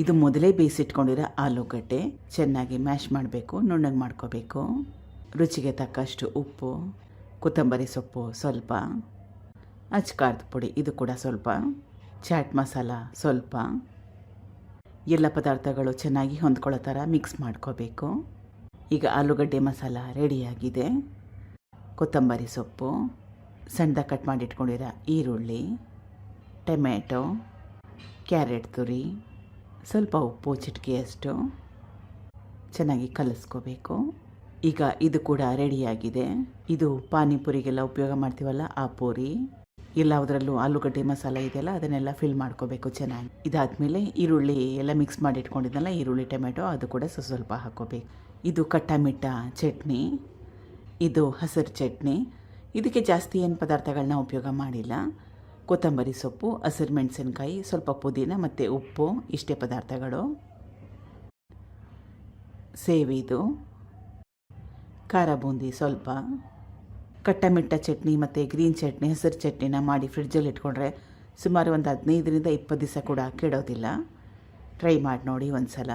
ಇದು ಮೊದಲೇ ಬೇಯಿಸಿಟ್ಕೊಂಡಿರೋ ಆಲೂಗಡ್ಡೆ. ಚೆನ್ನಾಗಿ ಮ್ಯಾಶ್ ಮಾಡಬೇಕು, ನುಣ್ಣಗೆ ಮಾಡ್ಕೋಬೇಕು. ರುಚಿಗೆ ತಕ್ಕಷ್ಟು ಉಪ್ಪು, ಕೊತ್ತಂಬರಿ ಸೊಪ್ಪು ಸ್ವಲ್ಪ, ಅಚ್ಕಾರದ ಪುಡಿ ಇದು ಕೂಡ ಸ್ವಲ್ಪ, ಚಾಟ್ ಮಸಾಲ ಸ್ವಲ್ಪ. ಎಲ್ಲ ಪದಾರ್ಥಗಳು ಚೆನ್ನಾಗಿ ಹೊಂದ್ಕೊಳ್ಳೋ ಥರ ಮಿಕ್ಸ್ ಮಾಡ್ಕೋಬೇಕು. ಈಗ ಆಲೂಗಡ್ಡೆ ಮಸಾಲ ರೆಡಿಯಾಗಿದೆ. ಕೊತ್ತಂಬರಿ ಸೊಪ್ಪು ಸಣ್ಣದಾಗಿ ಕಟ್ ಮಾಡಿ ಇಟ್ಕೊಂಡಿರೋ ಈರುಳ್ಳಿ, ಟೊಮೆಟೊ, ಕ್ಯಾರೆಟ್ ತುರಿ ಸ್ವಲ್ಪ ಉಪ್ಪು ಚಿಟಿಕೆಯಷ್ಟು ಚೆನ್ನಾಗಿ ಕಲಿಸ್ಕೋಬೇಕು. ಈಗ ಇದು ಕೂಡ ರೆಡಿಯಾಗಿದೆ. ಇದು ಪಾನಿಪುರಿಗೆಲ್ಲ ಉಪಯೋಗ ಮಾಡ್ತೀವಲ್ಲ, ಆ ಪೂರಿ. ಎಲ್ಲದರಲ್ಲೂ ಆಲೂಗಡ್ಡೆ ಮಸಾಲ ಇದೆಯಲ್ಲ, ಅದನ್ನೆಲ್ಲ ಫಿಲ್ ಮಾಡ್ಕೋಬೇಕು ಚೆನ್ನಾಗಿ. ಇದಾದಮೇಲೆ ಈರುಳ್ಳಿ ಎಲ್ಲ ಮಿಕ್ಸ್ ಮಾಡಿ ಇಟ್ಕೊಂಡಿದ್ದಲ್ಲ ಈರುಳ್ಳಿ ಟೊಮೆಟೊ ಅದು ಕೂಡ ಸ್ವಲ್ಪ ಹಾಕೋಬೇಕು ಇದು ಕಟ್ಟಮಿಟ್ಟ ಚಟ್ನಿ. ಇದು ಹಸಿರು ಚಟ್ನಿ. ಇದಕ್ಕೆ ಜಾಸ್ತಿ ಏನು ಪದಾರ್ಥಗಳನ್ನ ಉಪಯೋಗ ಮಾಡಿಲ್ಲ. ಕೊತ್ತಂಬರಿ ಸೊಪ್ಪು, ಹಸಿರು ಮೆಣಸಿನ್ಕಾಯಿ, ಸ್ವಲ್ಪ ಪುದೀನ ಮತ್ತು ಉಪ್ಪು, ಇಷ್ಟೇ ಪದಾರ್ಥಗಳು. ಸೇವಿದು ಖಾರ ಬೂಂದಿ ಸ್ವಲ್ಪ. ಕಟ್ಟಮಿಟ್ಟ ಚಟ್ನಿ ಮತ್ತು ಗ್ರೀನ್ ಚಟ್ನಿ, ಹಸಿರು ಚಟ್ನಿನ ಮಾಡಿ ಫ್ರಿಡ್ಜಲ್ಲಿ ಇಟ್ಕೊಂಡ್ರೆ ಸುಮಾರು ಒಂದು ಹದಿನೈದರಿಂದ ಇಪ್ಪತ್ತು ದಿವಸ ಕೂಡ ಕೆಡೋದಿಲ್ಲ. ಟ್ರೈ ಮಾಡಿ ನೋಡಿ ಒಂದು ಸಲ